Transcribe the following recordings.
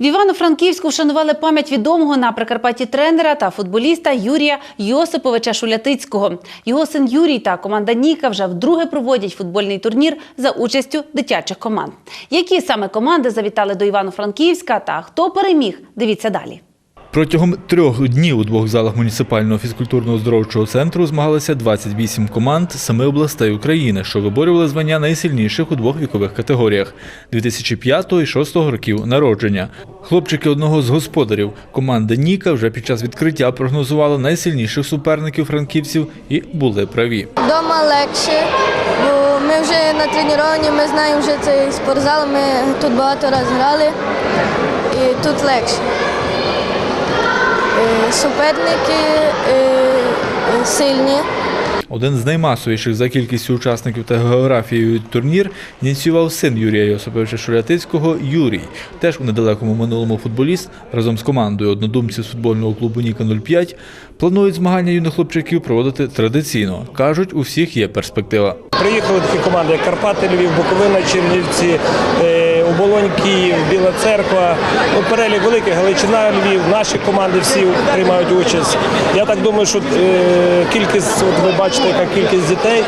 В Івано-Франківську вшанували пам'ять відомого на Прикарпатті тренера та футболіста Юрія Йосиповича Шулятицького. Його син Юрій та команда Ніка вже вдруге проводять футбольний турнір за участю дитячих команд. Які саме команди завітали до Івано-Франківська та хто переміг? Дивіться далі. Протягом трьох днів у двох залах муніципального фізкультурно-оздоровчого центру змагалися 28 команд семи областей України, що виборювали звання найсильніших у двох вікових категоріях 2005 і 2006 років народження. Хлопчики одного з господарів команди Ніка вже під час відкриття прогнозували найсильніших суперників франківців і були праві. Дома легше, бо ми вже натреновані, ми знаємо вже цей спортзал, ми тут багато разів грали і тут легше. Е, Суперники е, е, сильні. Один з наймасовіших за кількістю учасників та географією турнір ініціював син Юрія Йосиповича Шулятицького Юрій. Теж у недалекому минулому футболіст разом з командою однодумців з футбольного клубу Ніка 05 планують змагання юних хлопчаків проводити традиційно. кажуть, у всіх є перспектива. Приїхали такі команди, як Карпати, Львів, Буковина, Чернівці, Оболонь, Київ, Біла Церква. Ну, перелік великий, Галичина, Львів. Наші команди всі приймають участь. Я так думаю, що е, кількість, от ви бачите, яка кількість дітей.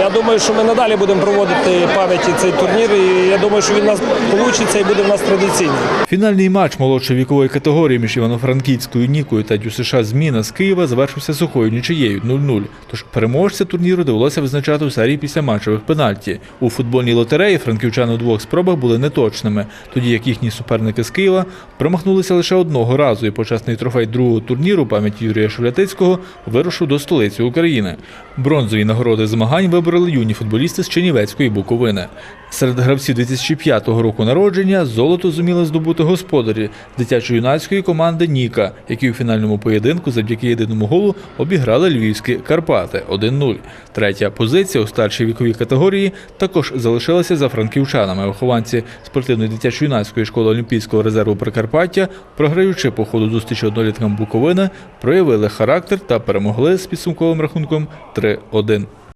Я думаю, що ми надалі будемо проводити пам'яті цей турнір. І я думаю, що він у нас вийде і буде в нас традиційний. Фінальний матч молодшої вікової категорії між Івано-Франківською Нікою та ДЮСШ Зміна з Києва завершився сухою нічиєю 0-0. Тож переможця турніру довелося визначати у серії після матчевих пенальті. У футбольній лотереї франківчани у двох спробах були неточними, тоді як їхні суперники з Києва промахнулися лише одного разу, і почесний трофей другого турніру пам'яті Юрія Шулятицького вирушив до столиці України. Бронзові нагороди змагань вибороли юні футболісти з Чернівецької Буковини. Серед гравців 2005 року народження золото зуміли здобути господарі дитячо-юнацької команди Ніка, які у фінальному поєдинку завдяки єдиному голу обіграли львівські Карпати 1-0. Третя позиція у старшій віковій категорії також залишилася за франківчанами. Вихованці спортивної дитячо-юнацької школи Олімпійського резерву Прикарпаття, програючи по ходу зустрічі одноліткам Буковини, проявили характер та перемогли з підсумковим рахунком 3-1.